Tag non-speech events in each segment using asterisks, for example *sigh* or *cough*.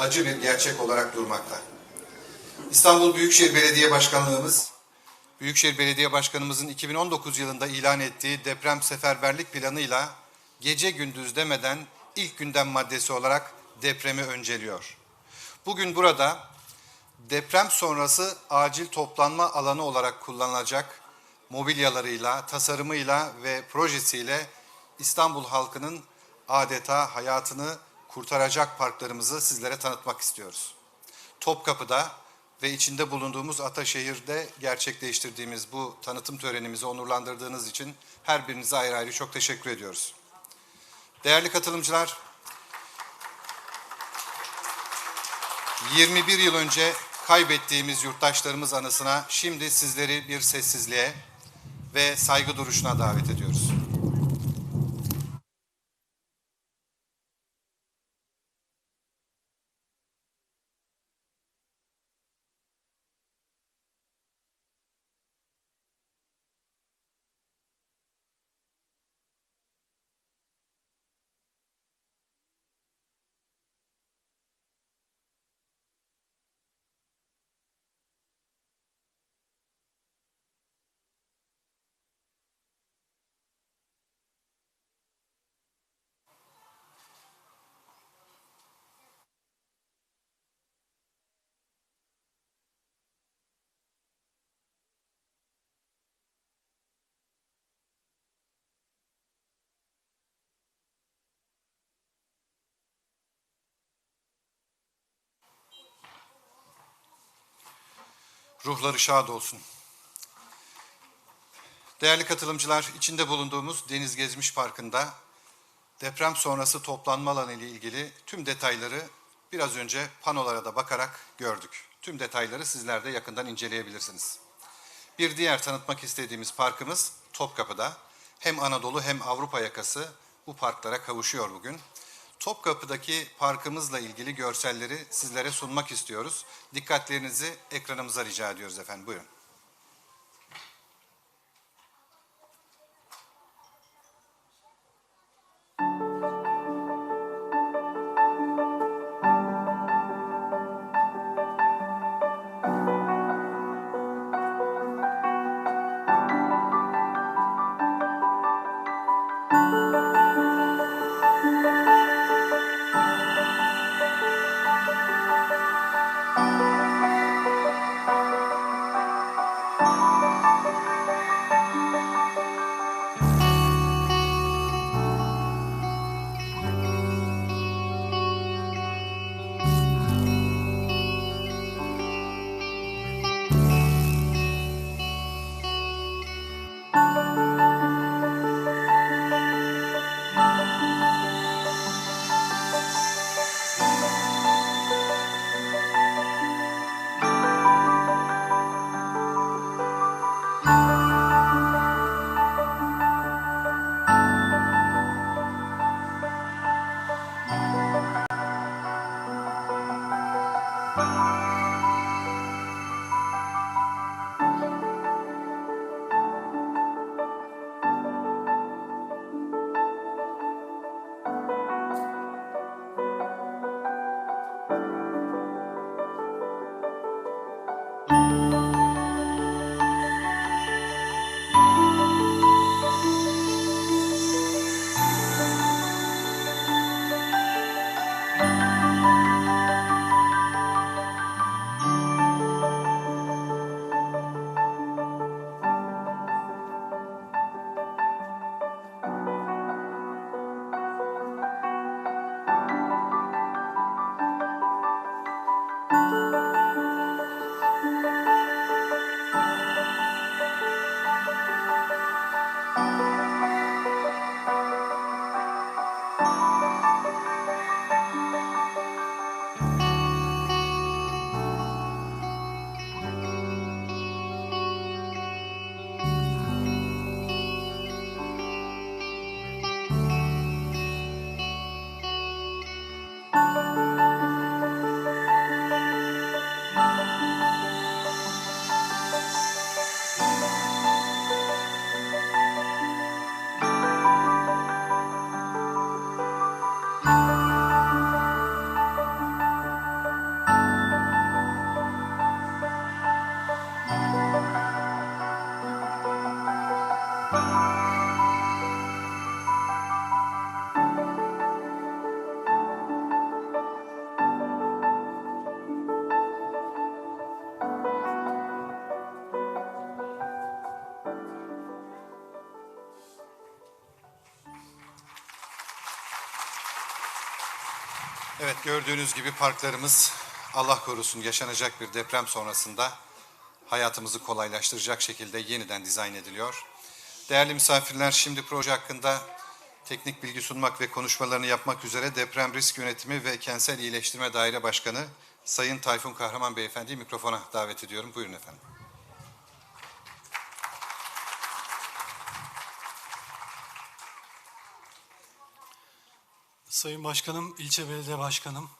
acı bir gerçek olarak durmakta. İstanbul Büyükşehir Belediye Başkanlığımız, Büyükşehir Belediye Başkanımızın 2019 yılında ilan ettiği deprem seferberlik planıyla gece gündüz demeden ilk gündem maddesi olarak depremi önceliyor. Bugün burada deprem sonrası acil toplanma alanı olarak kullanılacak mobilyalarıyla, tasarımıyla ve projesiyle İstanbul halkının adeta hayatını kurtaracak parklarımızı sizlere tanıtmak istiyoruz. Topkapı'da ve içinde bulunduğumuz Ataşehir'de gerçekleştirdiğimiz bu tanıtım törenimizi onurlandırdığınız için her birinize ayrı ayrı çok teşekkür ediyoruz. Değerli katılımcılar, 21 yıl önce kaybettiğimiz yurttaşlarımız anısına şimdi sizleri bir sessizliğe ve saygı duruşuna davet ediyoruz. Ruhları şad olsun. Değerli katılımcılar, içinde bulunduğumuz Deniz Gezmiş Parkı'nda deprem sonrası toplanma alanı ile ilgili tüm detayları biraz önce panolara da bakarak gördük. Tüm detayları sizler de yakından inceleyebilirsiniz. Bir diğer tanıtmak istediğimiz parkımız Topkapı'da. Hem Anadolu hem Avrupa yakası bu parklara kavuşuyor bugün. Topkapı'daki parkımızla ilgili görselleri sizlere sunmak istiyoruz. Dikkatlerinizi ekranımıza rica ediyoruz efendim. Buyurun. Gördüğünüz gibi parklarımız Allah korusun yaşanacak bir deprem sonrasında hayatımızı kolaylaştıracak şekilde yeniden dizayn ediliyor. Değerli misafirler şimdi proje hakkında teknik bilgi sunmak ve konuşmalarını yapmak üzere Deprem Risk Yönetimi ve Kentsel İyileştirme Daire Başkanı Sayın Tayfun Kahraman Beyefendi'yi mikrofona davet ediyorum. Buyurun efendim. Sayın Başkanım, ilçe belediye başkanım,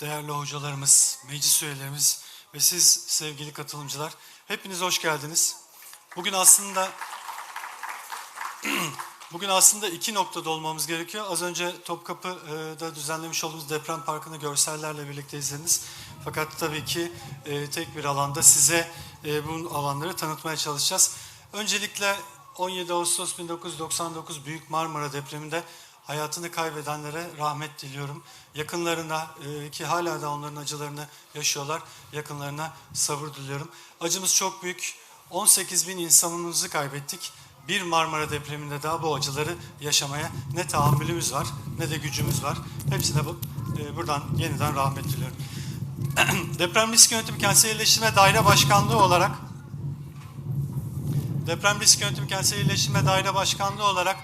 değerli hocalarımız, meclis üyelerimiz ve siz sevgili katılımcılar, hepiniz hoş geldiniz. Bugün aslında *clears throat* bugün aslında iki noktada olmamız gerekiyor. Az önce Topkapı'da düzenlemiş olduğumuz deprem parkını görsellerle birlikte izlediniz. Fakat tabii ki e, tek bir alanda size e, bu alanları tanıtmaya çalışacağız. Öncelikle 17 Ağustos 1999 Büyük Marmara depreminde hayatını kaybedenlere rahmet diliyorum. Yakınlarına e, ki hala da onların acılarını yaşıyorlar. Yakınlarına sabır diliyorum. Acımız çok büyük. 18 bin insanımızı kaybettik. Bir Marmara depreminde daha bu acıları yaşamaya ne tahammülümüz var ne de gücümüz var. Hepsine bu, e, buradan yeniden rahmet diliyorum. *clears throat* Deprem Risk Yönetimi Kentsel İyileştirme Daire Başkanlığı olarak Deprem Risk Yönetimi Kentsel İyileştirme Daire Başkanlığı olarak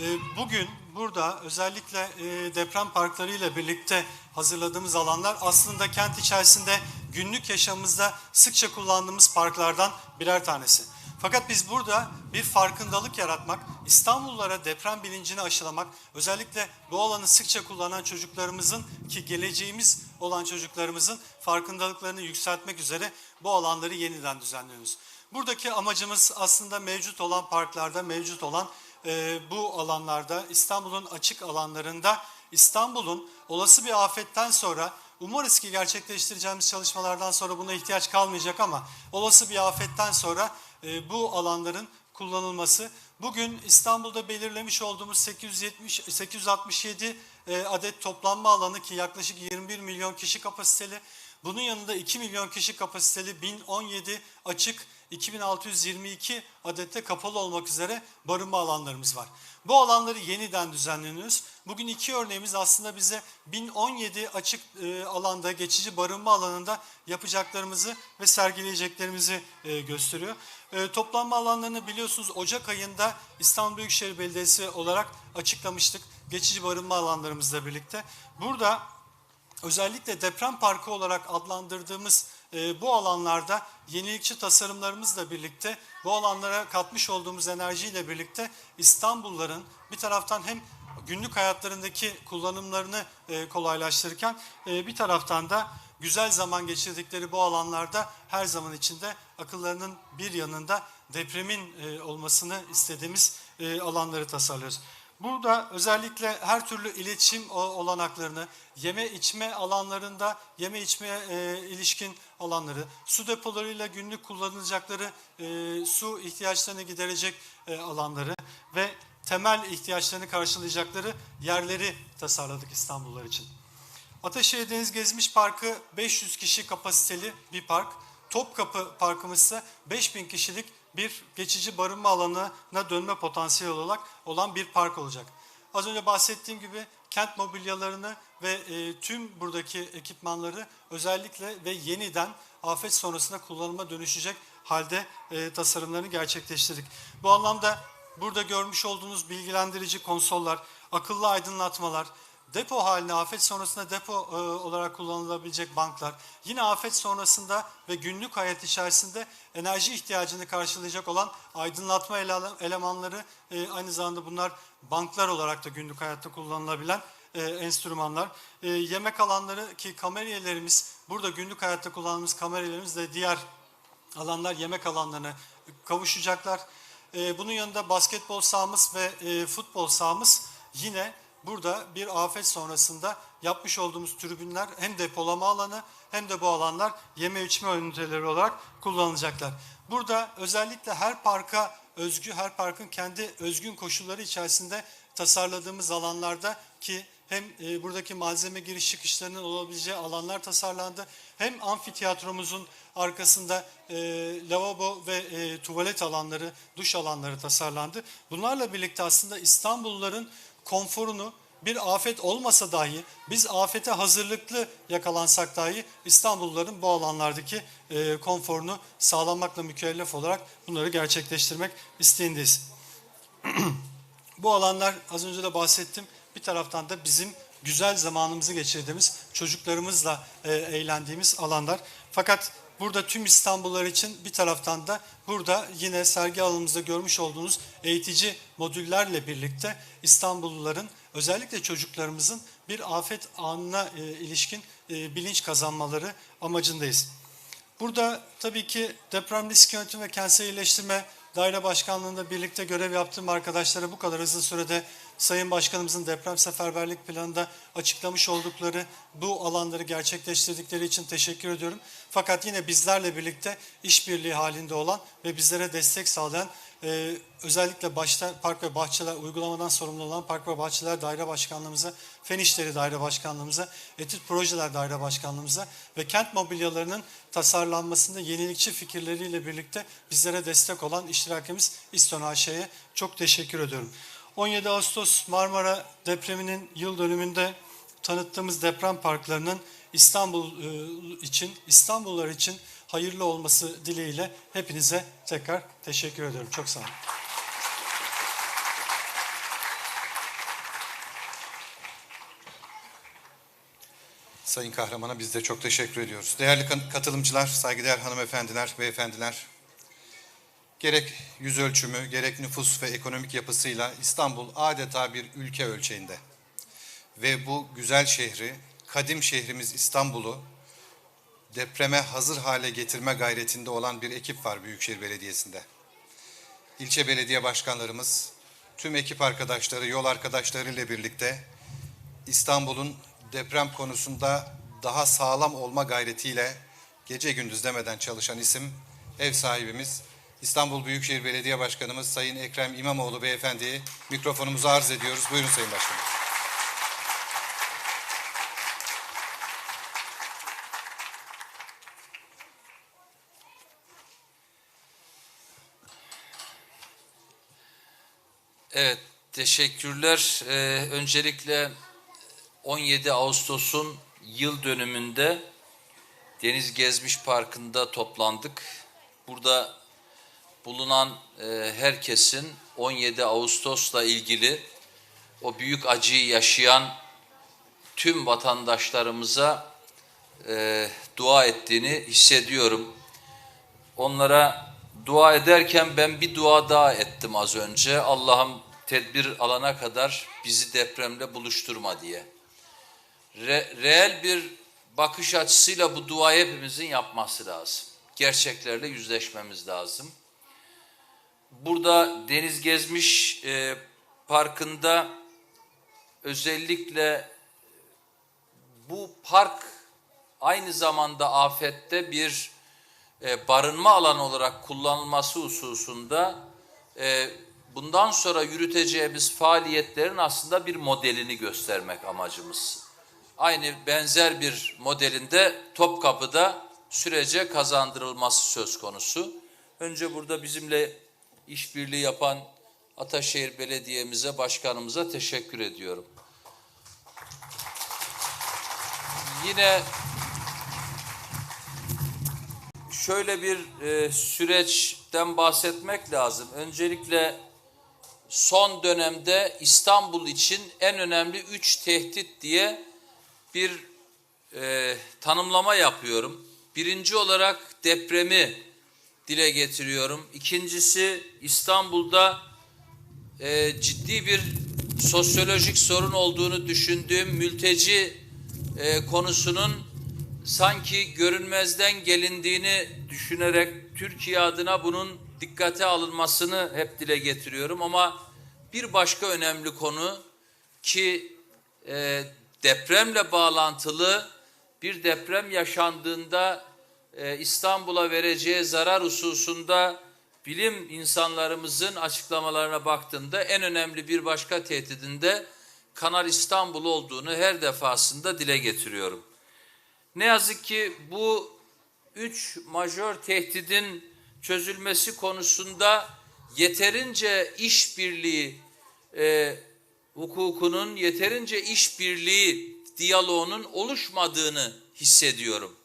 e, bugün burada özellikle e, deprem parkları ile birlikte hazırladığımız alanlar aslında kent içerisinde günlük yaşamımızda sıkça kullandığımız parklardan birer tanesi. Fakat biz burada bir farkındalık yaratmak, İstanbullulara deprem bilincini aşılamak, özellikle bu alanı sıkça kullanan çocuklarımızın ki geleceğimiz olan çocuklarımızın farkındalıklarını yükseltmek üzere bu alanları yeniden düzenliyoruz. Buradaki amacımız aslında mevcut olan parklarda, mevcut olan e, bu alanlarda, İstanbul'un açık alanlarında, İstanbul'un olası bir afetten sonra Umarız ki gerçekleştireceğimiz çalışmalardan sonra buna ihtiyaç kalmayacak ama olası bir afetten sonra e, bu alanların kullanılması. Bugün İstanbul'da belirlemiş olduğumuz 870 867 e, adet toplanma alanı ki yaklaşık 21 milyon kişi kapasiteli. Bunun yanında 2 milyon kişi kapasiteli 1017 açık 2622 adette kapalı olmak üzere barınma alanlarımız var. Bu alanları yeniden düzenleniyoruz. Bugün iki örneğimiz aslında bize 1017 açık e, alanda, geçici barınma alanında yapacaklarımızı ve sergileyeceklerimizi e, gösteriyor. E, toplanma alanlarını biliyorsunuz Ocak ayında İstanbul Büyükşehir Belediyesi olarak açıklamıştık. Geçici barınma alanlarımızla birlikte. Burada özellikle deprem parkı olarak adlandırdığımız e, bu alanlarda yenilikçi tasarımlarımızla birlikte bu alanlara katmış olduğumuz enerjiyle birlikte İstanbulluların bir taraftan hem günlük hayatlarındaki kullanımlarını e, kolaylaştırırken e, bir taraftan da güzel zaman geçirdikleri bu alanlarda her zaman içinde akıllarının bir yanında depremin e, olmasını istediğimiz e, alanları tasarlıyoruz. Burada özellikle her türlü iletişim olanaklarını, yeme içme alanlarında yeme içmeye ilişkin alanları, su depolarıyla günlük kullanılacakları e, su ihtiyaçlarını giderecek e, alanları ve temel ihtiyaçlarını karşılayacakları yerleri tasarladık İstanbullular için. Ataşehir Deniz Gezmiş Parkı 500 kişi kapasiteli bir park. Topkapı Parkımız ise 5000 kişilik bir geçici barınma alanına dönme potansiyeli olarak olan bir park olacak. Az önce bahsettiğim gibi kent mobilyalarını ve e, tüm buradaki ekipmanları özellikle ve yeniden afet sonrasında kullanıma dönüşecek halde e, tasarımlarını gerçekleştirdik. Bu anlamda burada görmüş olduğunuz bilgilendirici konsollar, akıllı aydınlatmalar, depo haline afet sonrasında depo e, olarak kullanılabilecek banklar, yine afet sonrasında ve günlük hayat içerisinde enerji ihtiyacını karşılayacak olan aydınlatma elemanları, e, aynı zamanda bunlar banklar olarak da günlük hayatta kullanılabilen e, enstrümanlar. E, yemek alanları ki kameryelerimiz, burada günlük hayatta kullandığımız kameryelerimiz de diğer alanlar yemek alanlarına kavuşacaklar. E, bunun yanında basketbol sahamız ve e, futbol sahamız yine burada bir afet sonrasında yapmış olduğumuz tribünler hem depolama alanı hem de bu alanlar yeme içme üniteleri olarak kullanılacaklar. Burada özellikle her parka özgü, her parkın kendi özgün koşulları içerisinde tasarladığımız alanlarda ki hem e, buradaki malzeme giriş çıkışlarının olabileceği alanlar tasarlandı. Hem amfiteyatromuzun arkasında e, lavabo ve e, tuvalet alanları, duş alanları tasarlandı. Bunlarla birlikte aslında İstanbulluların konforunu bir afet olmasa dahi biz afete hazırlıklı yakalansak dahi İstanbulluların bu alanlardaki e, konforunu sağlamakla mükellef olarak bunları gerçekleştirmek isteğindeyiz. *clears throat* Bu alanlar az önce de bahsettim. Bir taraftan da bizim güzel zamanımızı geçirdiğimiz, çocuklarımızla e, eğlendiğimiz alanlar. Fakat burada tüm İstanbullular için bir taraftan da burada yine sergi alanımızda görmüş olduğunuz eğitici modüllerle birlikte İstanbulluların özellikle çocuklarımızın bir afet anına e, ilişkin e, bilinç kazanmaları amacındayız. Burada tabii ki deprem risk yönetimi ve kentsel iyileştirme daire başkanlığında birlikte görev yaptığım arkadaşlara bu kadar hızlı sürede Sayın Başkanımızın deprem seferberlik planında açıklamış oldukları bu alanları gerçekleştirdikleri için teşekkür ediyorum. Fakat yine bizlerle birlikte işbirliği halinde olan ve bizlere destek sağlayan e, özellikle başta Park ve Bahçeler uygulamadan sorumlu olan Park ve Bahçeler Daire Başkanlığımıza, Fen İşleri Daire Başkanlığımıza, Etüt Projeler Daire Başkanlığımıza ve kent mobilyalarının tasarlanmasında yenilikçi fikirleriyle birlikte bizlere destek olan iştirakimiz İston AŞ'ye çok teşekkür ediyorum. 17 Ağustos Marmara depreminin yıl dönümünde tanıttığımız deprem parklarının İstanbul e, için, İstanbullular için hayırlı olması dileğiyle hepinize tekrar teşekkür ediyorum. Çok sağ olun. Sayın Kahraman'a biz de çok teşekkür ediyoruz. Değerli katılımcılar, saygıdeğer hanımefendiler, beyefendiler, gerek yüz ölçümü, gerek nüfus ve ekonomik yapısıyla İstanbul adeta bir ülke ölçeğinde. Ve bu güzel şehri, kadim şehrimiz İstanbul'u depreme hazır hale getirme gayretinde olan bir ekip var Büyükşehir Belediyesi'nde. İlçe belediye başkanlarımız, tüm ekip arkadaşları, yol arkadaşlarıyla birlikte İstanbul'un deprem konusunda daha sağlam olma gayretiyle gece gündüz demeden çalışan isim ev sahibimiz İstanbul Büyükşehir Belediye Başkanımız Sayın Ekrem İmamoğlu Beyefendi'yi mikrofonumuzu arz ediyoruz. Buyurun Sayın Başkanım. Evet, teşekkürler. Ee, öncelikle 17 Ağustos'un yıl dönümünde Deniz Gezmiş Parkı'nda toplandık. Burada bulunan e, herkesin 17 Ağustos'la ilgili o büyük acıyı yaşayan tüm vatandaşlarımıza e, dua ettiğini hissediyorum. Onlara dua ederken ben bir dua daha ettim az önce. Allah'ım tedbir alana kadar bizi depremle buluşturma diye. Re, reel bir bakış açısıyla bu duayı hepimizin yapması lazım. Gerçeklerle yüzleşmemiz lazım. Burada Deniz Gezmiş e, Parkı'nda özellikle bu park aynı zamanda afette bir e, barınma alanı olarak kullanılması hususunda e, bundan sonra yürüteceğimiz faaliyetlerin aslında bir modelini göstermek amacımız. Aynı benzer bir modelinde Topkapı'da sürece kazandırılması söz konusu. Önce burada bizimle işbirliği yapan Ataşehir Belediye'mize, başkanımıza teşekkür ediyorum. Yine şöyle bir e, süreçten bahsetmek lazım. Öncelikle son dönemde İstanbul için en önemli üç tehdit diye bir e, tanımlama yapıyorum. Birinci olarak depremi dile getiriyorum. İkincisi İstanbul'da e, ciddi bir sosyolojik sorun olduğunu düşündüğüm mülteci e, konusunun sanki görünmezden gelindiğini düşünerek Türkiye adına bunun dikkate alınmasını hep dile getiriyorum ama bir başka önemli konu ki e, depremle bağlantılı bir deprem yaşandığında e, İstanbul'a vereceği zarar hususunda bilim insanlarımızın açıklamalarına baktığımda en önemli bir başka tehdidinde Kanal İstanbul olduğunu her defasında dile getiriyorum. Ne yazık ki bu üç majör tehdidin çözülmesi konusunda yeterince işbirliği e, hukukunun yeterince işbirliği diyaloğunun oluşmadığını hissediyorum.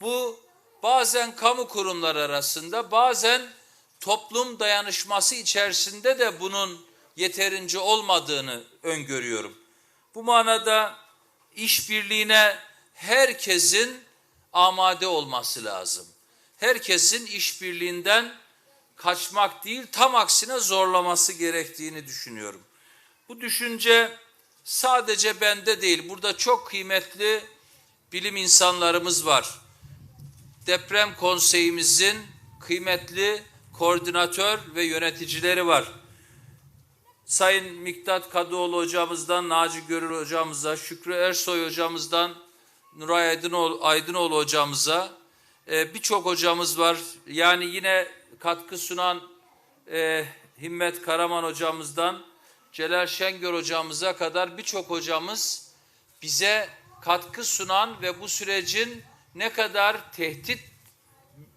Bu bazen kamu kurumları arasında bazen toplum dayanışması içerisinde de bunun yeterince olmadığını öngörüyorum. Bu manada işbirliğine herkesin amade olması lazım. Herkesin işbirliğinden kaçmak değil tam aksine zorlaması gerektiğini düşünüyorum. Bu düşünce sadece bende değil burada çok kıymetli bilim insanlarımız var. Deprem konseyimizin kıymetli koordinatör ve yöneticileri var. Sayın Miktat Kadıoğlu hocamızdan, Naci Görür hocamıza, Şükrü Ersoy hocamızdan, Nuray Aydınoğlu, Aydınoğlu hocamıza e, birçok hocamız var. Yani yine katkı sunan e, Himmet Karaman hocamızdan Celal Şengör hocamıza kadar birçok hocamız bize katkı sunan ve bu sürecin ne kadar tehdit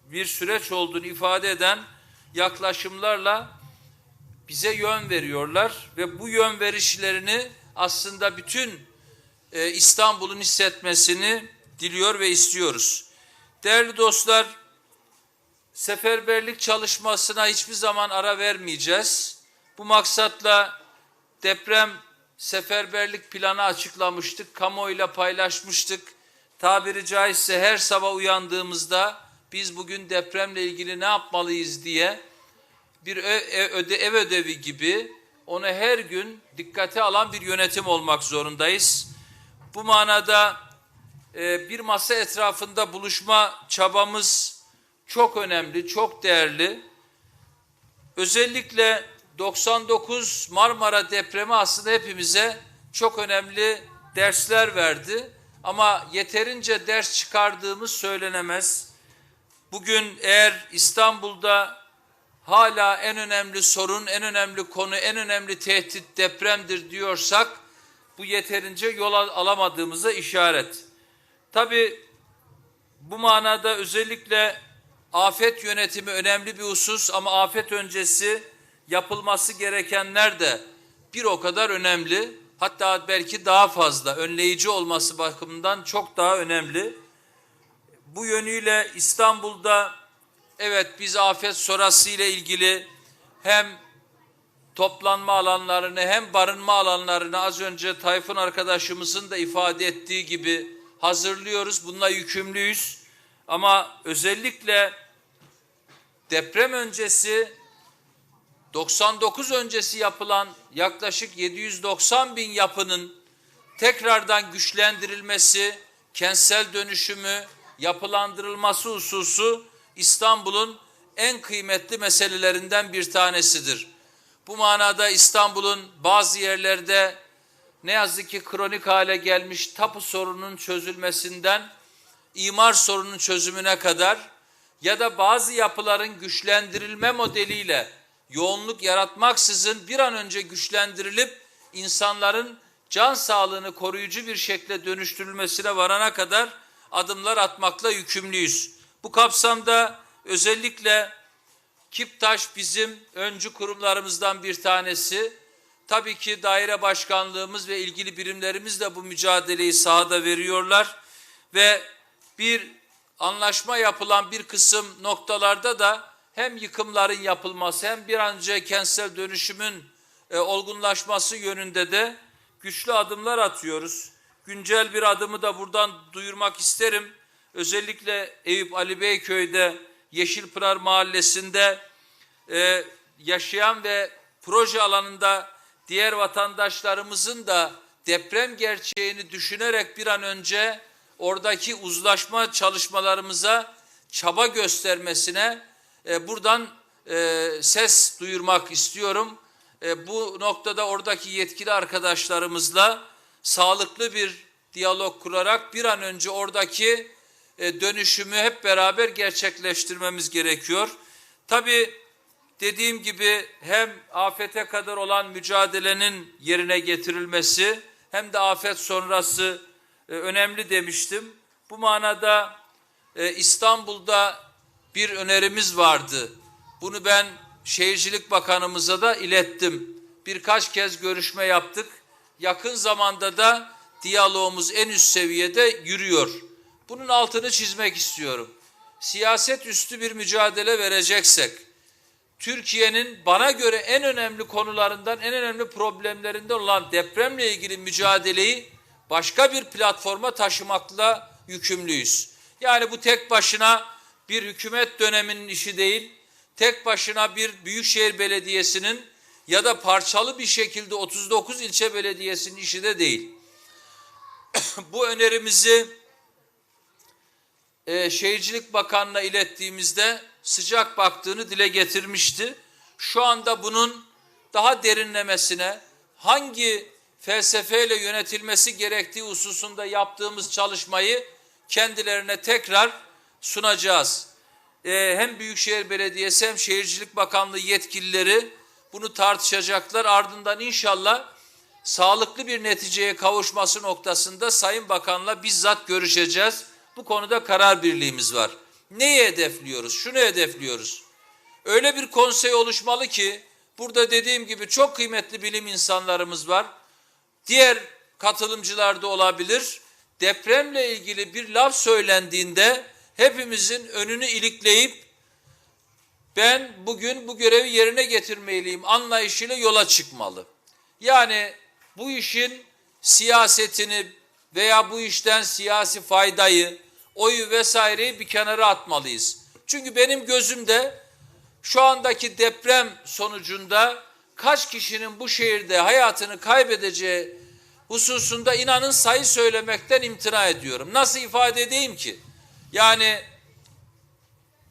bir süreç olduğunu ifade eden yaklaşımlarla bize yön veriyorlar ve bu yön verişlerini aslında bütün e, İstanbul'un hissetmesini diliyor ve istiyoruz. Değerli dostlar, seferberlik çalışmasına hiçbir zaman ara vermeyeceğiz. Bu maksatla deprem seferberlik planı açıklamıştık, kamuoyuyla paylaşmıştık. Tabiri caizse her sabah uyandığımızda biz bugün depremle ilgili ne yapmalıyız diye bir e- ev ödevi gibi onu her gün dikkate alan bir yönetim olmak zorundayız. Bu manada e, bir masa etrafında buluşma çabamız çok önemli, çok değerli. Özellikle 99 Marmara depremi aslında hepimize çok önemli dersler verdi. Ama yeterince ders çıkardığımız söylenemez. Bugün eğer İstanbul'da hala en önemli sorun, en önemli konu, en önemli tehdit depremdir diyorsak bu yeterince yol al- alamadığımıza işaret. Tabii bu manada özellikle afet yönetimi önemli bir husus ama afet öncesi yapılması gerekenler de bir o kadar önemli. Hatta belki daha fazla önleyici olması bakımından çok daha önemli. Bu yönüyle İstanbul'da evet biz afet sonrası ile ilgili hem toplanma alanlarını hem barınma alanlarını az önce Tayfun arkadaşımızın da ifade ettiği gibi hazırlıyoruz. Bununla yükümlüyüz. Ama özellikle deprem öncesi 99 öncesi yapılan yaklaşık 790 bin yapının tekrardan güçlendirilmesi, kentsel dönüşümü, yapılandırılması hususu İstanbul'un en kıymetli meselelerinden bir tanesidir. Bu manada İstanbul'un bazı yerlerde ne yazık ki kronik hale gelmiş tapu sorununun çözülmesinden imar sorunun çözümüne kadar ya da bazı yapıların güçlendirilme modeliyle yoğunluk yaratmaksızın bir an önce güçlendirilip insanların can sağlığını koruyucu bir şekilde dönüştürülmesine varana kadar adımlar atmakla yükümlüyüz. Bu kapsamda özellikle Kiptaş bizim öncü kurumlarımızdan bir tanesi. Tabii ki daire başkanlığımız ve ilgili birimlerimiz de bu mücadeleyi sahada veriyorlar ve bir anlaşma yapılan bir kısım noktalarda da hem yıkımların yapılması hem bir an önce kentsel dönüşümün e, olgunlaşması yönünde de güçlü adımlar atıyoruz. Güncel bir adımı da buradan duyurmak isterim. Özellikle Eyüp Ali Beyköy'de Yeşilpınar Mahallesi'nde e, yaşayan ve proje alanında diğer vatandaşlarımızın da deprem gerçeğini düşünerek bir an önce oradaki uzlaşma çalışmalarımıza çaba göstermesine e, buradan e, ses duyurmak istiyorum. E, bu noktada oradaki yetkili arkadaşlarımızla sağlıklı bir diyalog kurarak bir an önce oradaki e, dönüşümü hep beraber gerçekleştirmemiz gerekiyor. Tabii dediğim gibi hem afete kadar olan mücadelenin yerine getirilmesi hem de afet sonrası e, önemli demiştim. Bu manada e, İstanbul'da bir önerimiz vardı. Bunu ben Şehircilik Bakanımıza da ilettim. Birkaç kez görüşme yaptık. yakın zamanda da diyalogumuz en üst seviyede yürüyor. Bunun altını çizmek istiyorum. Siyaset üstü bir mücadele vereceksek, Türkiye'nin bana göre en önemli konularından, en önemli problemlerinden olan depremle ilgili mücadeleyi başka bir platforma taşımakla yükümlüyüz. Yani bu tek başına bir hükümet döneminin işi değil, tek başına bir büyükşehir belediyesinin ya da parçalı bir şekilde 39 ilçe belediyesinin işi de değil. *coughs* bu önerimizi e, Şehircilik Bakanı'na ilettiğimizde sıcak baktığını dile getirmişti. Şu anda bunun daha derinlemesine hangi felsefeyle yönetilmesi gerektiği hususunda yaptığımız çalışmayı kendilerine tekrar sunacağız. Ee, hem Büyükşehir Belediyesi hem Şehircilik Bakanlığı yetkilileri bunu tartışacaklar. Ardından inşallah sağlıklı bir neticeye kavuşması noktasında Sayın Bakan'la bizzat görüşeceğiz. Bu konuda karar birliğimiz var. Neyi hedefliyoruz? Şunu hedefliyoruz. Öyle bir konsey oluşmalı ki burada dediğim gibi çok kıymetli bilim insanlarımız var. Diğer katılımcılar da olabilir. Depremle ilgili bir laf söylendiğinde hepimizin önünü ilikleyip ben bugün bu görevi yerine getirmeliyim anlayışıyla yola çıkmalı. Yani bu işin siyasetini veya bu işten siyasi faydayı, oyu vesaireyi bir kenara atmalıyız. Çünkü benim gözümde şu andaki deprem sonucunda kaç kişinin bu şehirde hayatını kaybedeceği hususunda inanın sayı söylemekten imtina ediyorum. Nasıl ifade edeyim ki? Yani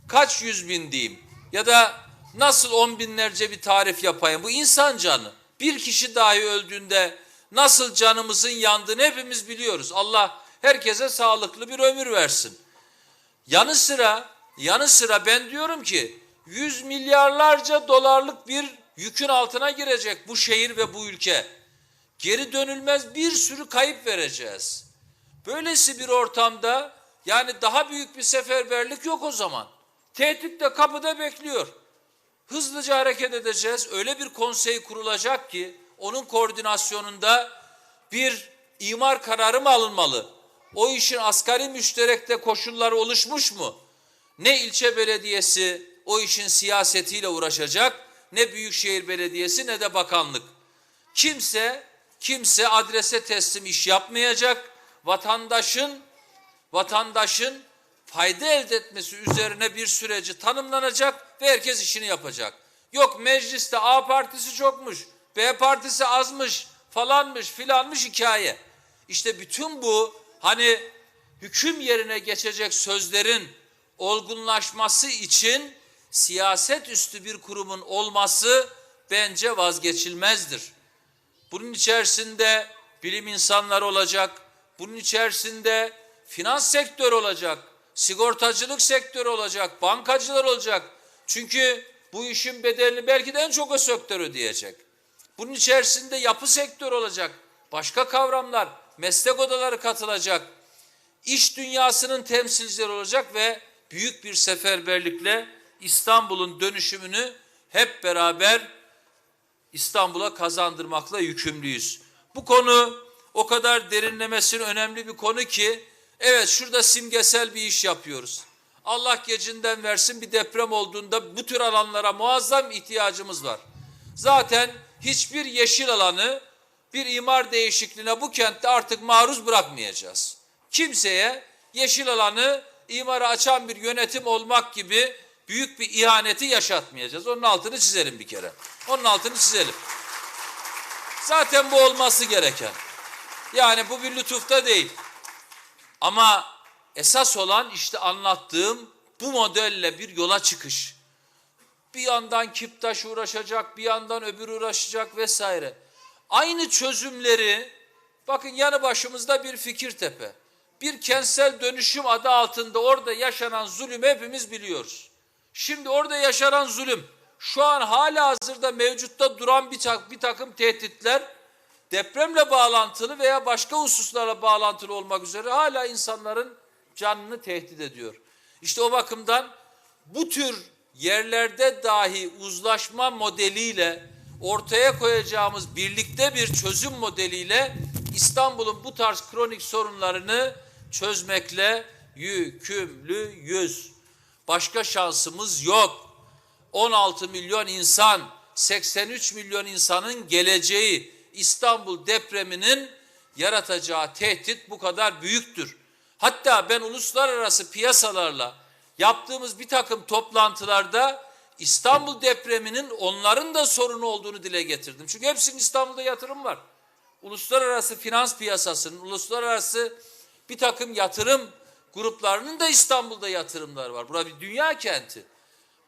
kaç yüz bin diyeyim ya da nasıl on binlerce bir tarif yapayım? Bu insan canı. Bir kişi dahi öldüğünde nasıl canımızın yandığını hepimiz biliyoruz. Allah herkese sağlıklı bir ömür versin. Yanı sıra, yanı sıra ben diyorum ki yüz milyarlarca dolarlık bir yükün altına girecek bu şehir ve bu ülke. Geri dönülmez bir sürü kayıp vereceğiz. Böylesi bir ortamda yani daha büyük bir seferberlik yok o zaman. Tehdit de kapıda bekliyor. Hızlıca hareket edeceğiz. Öyle bir konsey kurulacak ki onun koordinasyonunda bir imar kararı mı alınmalı? O işin asgari müşterekte koşulları oluşmuş mu? Ne ilçe belediyesi o işin siyasetiyle uğraşacak, ne büyükşehir belediyesi ne de bakanlık. Kimse kimse adrese teslim iş yapmayacak. Vatandaşın vatandaşın fayda elde etmesi üzerine bir süreci tanımlanacak ve herkes işini yapacak. Yok mecliste A partisi çokmuş, B partisi azmış, falanmış, filanmış hikaye. İşte bütün bu hani hüküm yerine geçecek sözlerin olgunlaşması için siyaset üstü bir kurumun olması bence vazgeçilmezdir. Bunun içerisinde bilim insanları olacak, bunun içerisinde finans sektörü olacak, sigortacılık sektörü olacak, bankacılar olacak. Çünkü bu işin bedelini belki de en çok o sektör ödeyecek. Bunun içerisinde yapı sektörü olacak, başka kavramlar, meslek odaları katılacak, iş dünyasının temsilcileri olacak ve büyük bir seferberlikle İstanbul'un dönüşümünü hep beraber İstanbul'a kazandırmakla yükümlüyüz. Bu konu o kadar derinlemesine önemli bir konu ki evet şurada simgesel bir iş yapıyoruz. Allah gecinden versin bir deprem olduğunda bu tür alanlara muazzam ihtiyacımız var. Zaten hiçbir yeşil alanı bir imar değişikliğine bu kentte artık maruz bırakmayacağız. Kimseye yeşil alanı imara açan bir yönetim olmak gibi büyük bir ihaneti yaşatmayacağız. Onun altını çizelim bir kere. Onun altını çizelim. Zaten bu olması gereken. Yani bu bir lütufta değil. Ama esas olan işte anlattığım bu modelle bir yola çıkış. Bir yandan Kiptaş uğraşacak, bir yandan öbür uğraşacak vesaire. Aynı çözümleri bakın yanı başımızda bir Fikirtepe. Bir kentsel dönüşüm adı altında orada yaşanan zulüm hepimiz biliyoruz. Şimdi orada yaşanan zulüm şu an hala hazırda mevcutta duran bir, bir takım tehditler depremle bağlantılı veya başka hususlarla bağlantılı olmak üzere hala insanların canını tehdit ediyor. İşte o bakımdan bu tür yerlerde dahi uzlaşma modeliyle ortaya koyacağımız birlikte bir çözüm modeliyle İstanbul'un bu tarz kronik sorunlarını çözmekle yükümlüyüz. Başka şansımız yok. 16 milyon insan, 83 milyon insanın geleceği İstanbul depreminin yaratacağı tehdit bu kadar büyüktür. Hatta ben uluslararası piyasalarla yaptığımız bir takım toplantılarda İstanbul depreminin onların da sorunu olduğunu dile getirdim. Çünkü hepsinin İstanbul'da yatırım var. Uluslararası finans piyasasının, uluslararası bir takım yatırım gruplarının da İstanbul'da yatırımları var. Burası bir dünya kenti.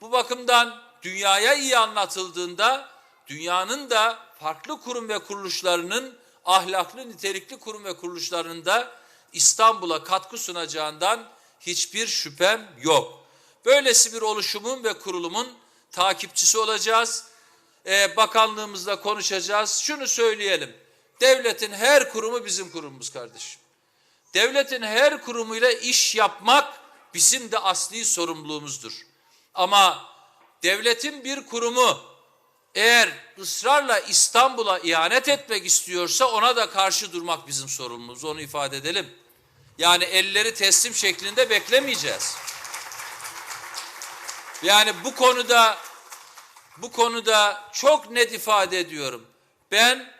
Bu bakımdan dünyaya iyi anlatıldığında dünyanın da farklı kurum ve kuruluşlarının ahlaklı nitelikli kurum ve kuruluşlarının da İstanbul'a katkı sunacağından hiçbir şüphem yok. Böylesi bir oluşumun ve kurulumun takipçisi olacağız. Ee, bakanlığımızla konuşacağız. Şunu söyleyelim. Devletin her kurumu bizim kurumumuz kardeşim. Devletin her kurumuyla iş yapmak bizim de asli sorumluluğumuzdur. Ama devletin bir kurumu eğer ısrarla İstanbul'a ihanet etmek istiyorsa ona da karşı durmak bizim sorumluluğumuz. Onu ifade edelim. Yani elleri teslim şeklinde beklemeyeceğiz. Yani bu konuda bu konuda çok net ifade ediyorum. Ben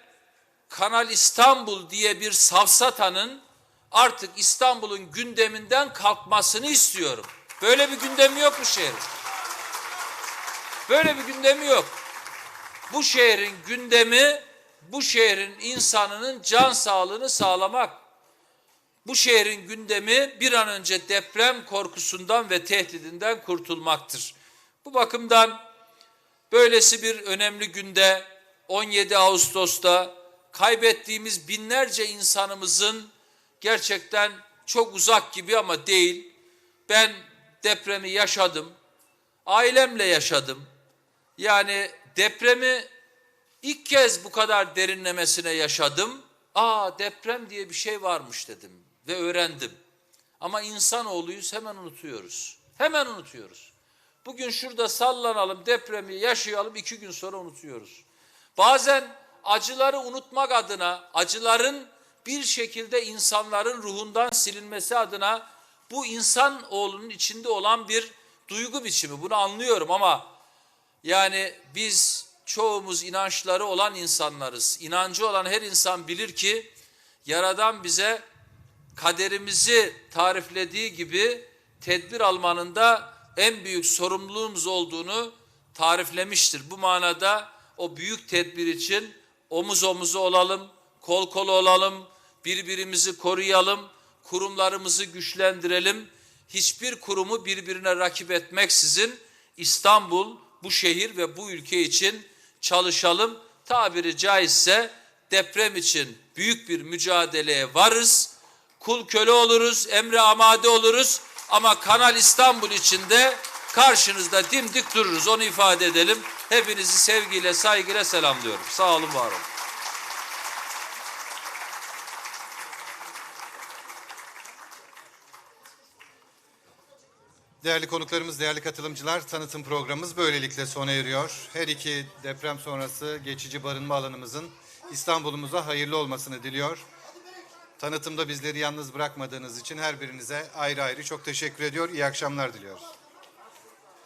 Kanal İstanbul diye bir safsatanın artık İstanbul'un gündeminden kalkmasını istiyorum. Böyle bir gündemi yok bu şehrin. Böyle bir gündemi yok. Bu şehrin gündemi bu şehrin insanının can sağlığını sağlamak. Bu şehrin gündemi bir an önce deprem korkusundan ve tehdidinden kurtulmaktır. Bu bakımdan böylesi bir önemli günde 17 Ağustos'ta kaybettiğimiz binlerce insanımızın gerçekten çok uzak gibi ama değil. Ben depremi yaşadım. Ailemle yaşadım. Yani depremi ilk kez bu kadar derinlemesine yaşadım. Aa deprem diye bir şey varmış dedim ve öğrendim. Ama insanoğluyuz hemen unutuyoruz. Hemen unutuyoruz. Bugün şurada sallanalım, depremi yaşayalım, iki gün sonra unutuyoruz. Bazen acıları unutmak adına, acıların bir şekilde insanların ruhundan silinmesi adına bu insan oğlunun içinde olan bir duygu biçimi. Bunu anlıyorum ama yani biz çoğumuz inançları olan insanlarız. İnancı olan her insan bilir ki Yaradan bize kaderimizi tariflediği gibi tedbir almanın da en büyük sorumluluğumuz olduğunu tariflemiştir. Bu manada o büyük tedbir için omuz omuza olalım, kol kola olalım, birbirimizi koruyalım, kurumlarımızı güçlendirelim. Hiçbir kurumu birbirine rakip etmeksizin İstanbul, bu şehir ve bu ülke için çalışalım. Tabiri caizse deprem için büyük bir mücadeleye varız. Kul köle oluruz, emre amade oluruz ama Kanal İstanbul için de karşınızda dimdik dururuz. Onu ifade edelim. Hepinizi sevgiyle, saygıyla selamlıyorum. Sağ olun, var olun. Değerli konuklarımız, değerli katılımcılar, tanıtım programımız böylelikle sona eriyor. Her iki deprem sonrası geçici barınma alanımızın İstanbul'umuza hayırlı olmasını diliyor. Tanıtımda bizleri yalnız bırakmadığınız için her birinize ayrı ayrı çok teşekkür ediyor. İyi akşamlar diliyoruz.